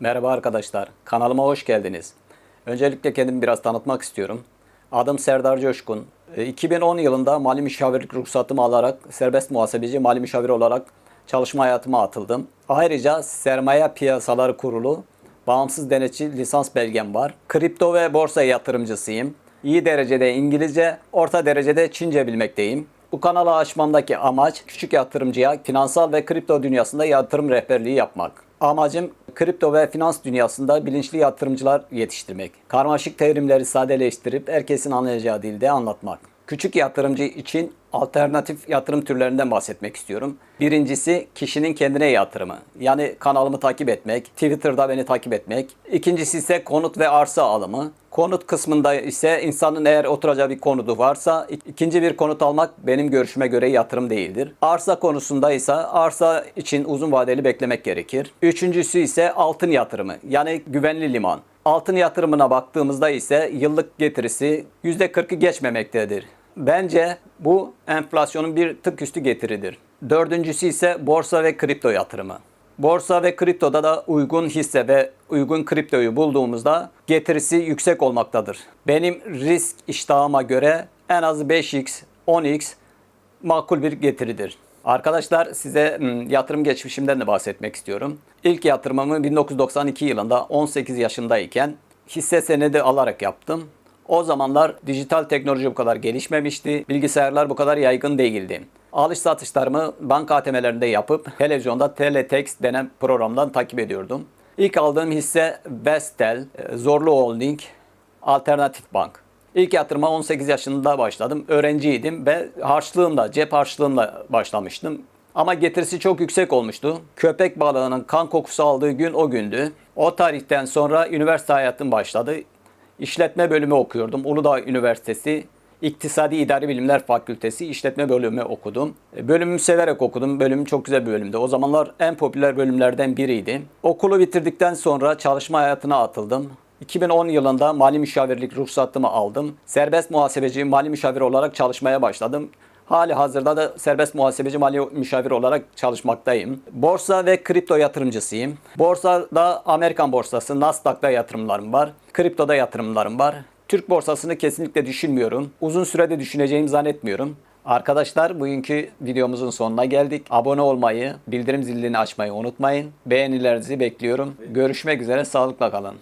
Merhaba arkadaşlar, kanalıma hoş geldiniz. Öncelikle kendimi biraz tanıtmak istiyorum. Adım Serdar Coşkun. E, 2010 yılında mali müşavirlik ruhsatımı alarak serbest muhasebeci mali müşavir olarak çalışma hayatıma atıldım. Ayrıca Sermaye Piyasaları Kurulu bağımsız denetçi lisans belgem var. Kripto ve borsa yatırımcısıyım. İyi derecede İngilizce, orta derecede Çince bilmekteyim. Bu kanalı açmamdaki amaç küçük yatırımcıya finansal ve kripto dünyasında yatırım rehberliği yapmak. Amacım kripto ve finans dünyasında bilinçli yatırımcılar yetiştirmek. Karmaşık terimleri sadeleştirip herkesin anlayacağı dilde anlatmak. Küçük yatırımcı için alternatif yatırım türlerinden bahsetmek istiyorum. Birincisi kişinin kendine yatırımı. Yani kanalımı takip etmek, Twitter'da beni takip etmek. İkincisi ise konut ve arsa alımı. Konut kısmında ise insanın eğer oturacağı bir konudu varsa ikinci bir konut almak benim görüşüme göre yatırım değildir. Arsa konusunda ise arsa için uzun vadeli beklemek gerekir. Üçüncüsü ise altın yatırımı yani güvenli liman. Altın yatırımına baktığımızda ise yıllık getirisi %40'ı geçmemektedir. Bence bu enflasyonun bir tık üstü getiridir. Dördüncüsü ise borsa ve kripto yatırımı. Borsa ve kriptoda da uygun hisse ve uygun kriptoyu bulduğumuzda getirisi yüksek olmaktadır. Benim risk iştahıma göre en az 5x, 10x makul bir getiridir. Arkadaşlar size hmm, yatırım geçmişimden de bahsetmek istiyorum. İlk yatırımımı 1992 yılında 18 yaşındayken hisse senedi alarak yaptım. O zamanlar dijital teknoloji bu kadar gelişmemişti. Bilgisayarlar bu kadar yaygın değildi. Alış satışlarımı banka ATM'lerinde yapıp televizyonda Teletext denen programdan takip ediyordum. İlk aldığım hisse Vestel, e, Zorlu Holding, Alternatif Bank. İlk yatırıma 18 yaşında başladım. Öğrenciydim ve harçlığımla, cep harçlığımla başlamıştım. Ama getirisi çok yüksek olmuştu. Köpek balığının kan kokusu aldığı gün o gündü. O tarihten sonra üniversite hayatım başladı. İşletme bölümü okuyordum. Uludağ Üniversitesi İktisadi İdari Bilimler Fakültesi İşletme bölümü okudum. Bölümümü severek okudum. Bölümüm çok güzel bir bölümdü. O zamanlar en popüler bölümlerden biriydi. Okulu bitirdikten sonra çalışma hayatına atıldım. 2010 yılında mali müşavirlik ruhsatımı aldım. Serbest muhasebeci mali müşavir olarak çalışmaya başladım. Hali hazırda da serbest muhasebeci mali müşavir olarak çalışmaktayım. Borsa ve kripto yatırımcısıyım. Borsada Amerikan borsası Nasdaq'ta yatırımlarım var. Kriptoda yatırımlarım var. Türk borsasını kesinlikle düşünmüyorum. Uzun sürede düşüneceğimi zannetmiyorum. Arkadaşlar bugünkü videomuzun sonuna geldik. Abone olmayı, bildirim zilini açmayı unutmayın. Beğenilerinizi bekliyorum. Görüşmek üzere, sağlıkla kalın.